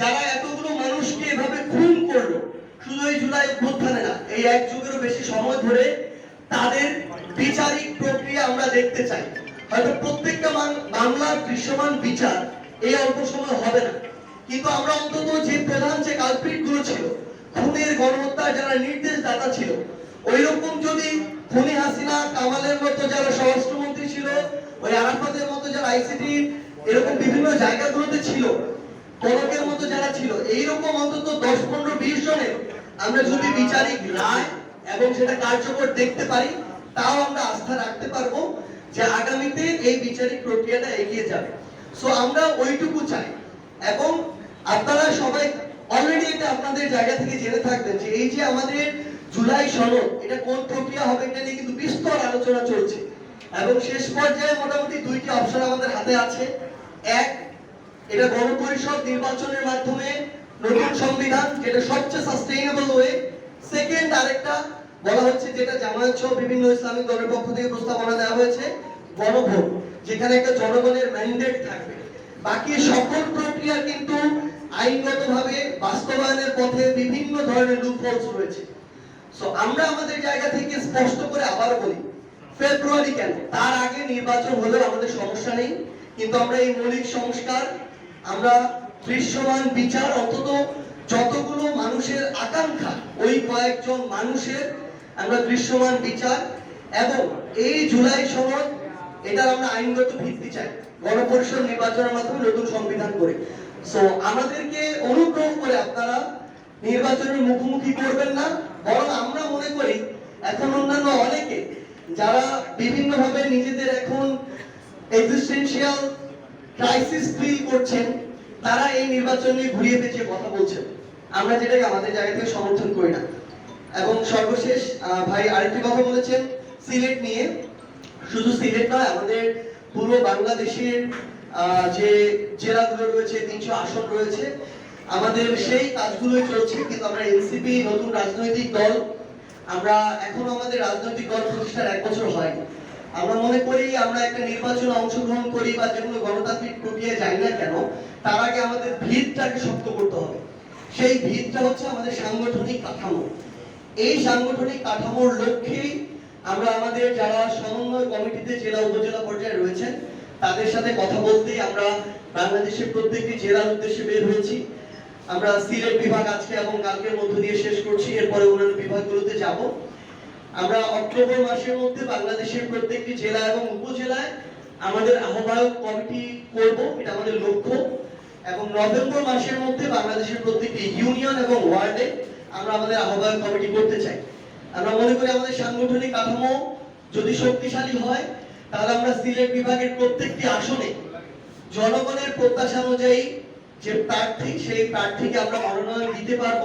যারা এতগুলো মানুষকে এভাবে খুন করল, শুধু এই জুলাই অভ্যুত্থানে না, এই এক যুগেরও বেশি সময় ধরে তাদের বিচারিক প্রক্রিয়া আমরা দেখতে চাই। হয়তো প্রত্যেকটা মামলার দৃশ্যমান বিচার এই অল্প সময় হবে না। কিন্তু আমরা অন্তত যে প্রধান যে কালপ্রিটগুলো ছিল, খুনের গণহত্যার যারা নির্দেশ দাতা ছিল ওই রকম যদি খুনি হাসিনা, কামালের মতো যারা স্বরাষ্ট্রমন্ত্রী ছিল, ওই আরাফাতের মতো যারা আইসিটি, এরকম বিভিন্ন জায়গাগুলোতে ছিল কনকের মতো যারা ছিল, এইরকম অন্তত দশ, পনেরো, বিশ জনের আমরা যদি বিচারিক রায় এবং সেটা কার্যকর দেখতে পারি, তাও আমরা আস্থা রাখতে পারব যে আগামীতে এই বিচারিক প্রক্রিয়াটা এগিয়ে যাবে। সো আমরা ওইটুকু চাই। এবং আপনারা সবাই অলরেডি এটা আপনাদের জায়গা থেকে জেনে থাকবেন যে এই যে আমাদের জুলাই সনদ, এটা কোন প্রক্রিয়া হবে এটা নিয়ে কিন্তু বিস্তর আলোচনা চলছে। এবং শেষ পর্যায়ে মোটামুটি দুইটি অপশন আমাদের হাতে আছে। এক এটা গণপরিষদ নির্বাচনের মাধ্যমে নতুন সংবিধান যেটা সবচেয়ে সাস্টেইনেবল ওয়ে সেকেন্ড আরেকটা বলা হচ্ছে যেটা জামায়াত সহ বিভিন্ন ইসলামিক দলের পক্ষ থেকে প্রস্তাবনা দেওয়া হয়েছে, গণভোট, যেখানে একটা জনগণের ম্যান্ডেট থাকবে। বাকি সকল প্রক্রিয়া কিন্তু আইনগতভাবে বাস্তবায়নের পথে বিভিন্ন ধরনের লুপহোলস রয়েছে। সো আমরা আমাদের জায়গা থেকে স্পষ্ট করে আবার বলি ফেব্রুয়ারি কেন? তার আগে নির্বাচন হলেও আমাদের সমস্যা নেই, কিন্তু আমরা এই মৌলিক সংস্কার আমরা দৃশ্যমান বিচার, অন্তত যতগুলো মানুষের আকাঙ্ক্ষা, ওই কয়েকজন মানুষের আমরা দৃশ্যমান বিচার এবং এই জুলাই সনদ, এটার আমরা আইনগত ভিত্তি চাই, গণপরিষদ নির্বাচনের মাধ্যমে নতুন সংবিধান করে। সো আমাদেরকে অনুগ্রহ করে আপনারা নির্বাচনের মুখোমুখি করবেন না, বরং আমরা মনে করি, এখন অন্যান্য অনেকে, যারা বিভিন্নভাবে নিজেদের এখন এক্সিস্টেন্সিয়াল ক্রাইসিস ফিল করছেন, তারা এই নির্বাচন নিয়ে ঘুরিয়ে পেঁচিয়ে কথা বলছেন। আমরা যেটাকে আমাদের জায়গা থেকে সমর্থন করি না। এবং সর্বশেষ ভাই আরেকটি কথা বলেছেন, সিলেট নিয়ে। শুধু সিলেট নয়, আমাদের পুরো বাংলাদেশের যে জেলাগুলো রয়েছে, তিনশো আসন রয়েছে, আমাদের সেই কাজগুলোই চলছে, কিন্তু আমরা এনসিপি নতুন রাজনৈতিক দল, আমরা এখনও আমাদের রাজনৈতিক দল প্রতিষ্ঠার এক বছর হয়নি। আমরা মনে করি আমরা একটা নির্বাচনে অংশগ্রহণ করি বা যে কোনো গণতান্ত্রিক প্রক্রিয়ায় যাই না কেন, তার আগে আমাদের ভিতটাকে শক্ত করতে হবে। সেই ভিতটা হচ্ছে আমাদের সাংগঠনিক কাঠামো। এই সাংগঠনিক কাঠামোর লক্ষ্যেই আমরা আমাদের যারা সমন্বয় কমিটিতে জেলা উপজেলা পর্যায়ে রয়েছেন, তাদের সাথে কথা বলতেই আমরা বাংলাদেশের প্রত্যেকটি জেলার উদ্দেশ্যে বের হয়েছি। আমরা সিলেট বিভাগ আজকে এবং কালকের মধ্য দিয়ে শেষ করছি, এরপরে অন্যান্য বিভাগগুলোতে যাব। আমরা অক্টোবর মাসের মধ্যে বাংলাদেশের প্রত্যেকটি জেলা এবং উপজেলায় আমাদের আহ্বায়ক কমিটি করব, এটা আমাদের লক্ষ্য। এবং নভেম্বর মাসের মধ্যে বাংলাদেশের প্রত্যেকটি ইউনিয়ন এবং ওয়ার্ডে আমরা আমাদের আহ্বায়ক কমিটি করতে চাই। আমরা মনে করি আমাদের সাংগঠনিক কাঠামো যদি শক্তিশালী হয়, তাহলে আমরা সিলেট বিভাগের প্রত্যেকটি আসনে জনগণের প্রত্যাশা অনুযায়ী যে প্রার্থী, সেই প্রার্থীকে আমরা মনোনয়ন দিতে পারব।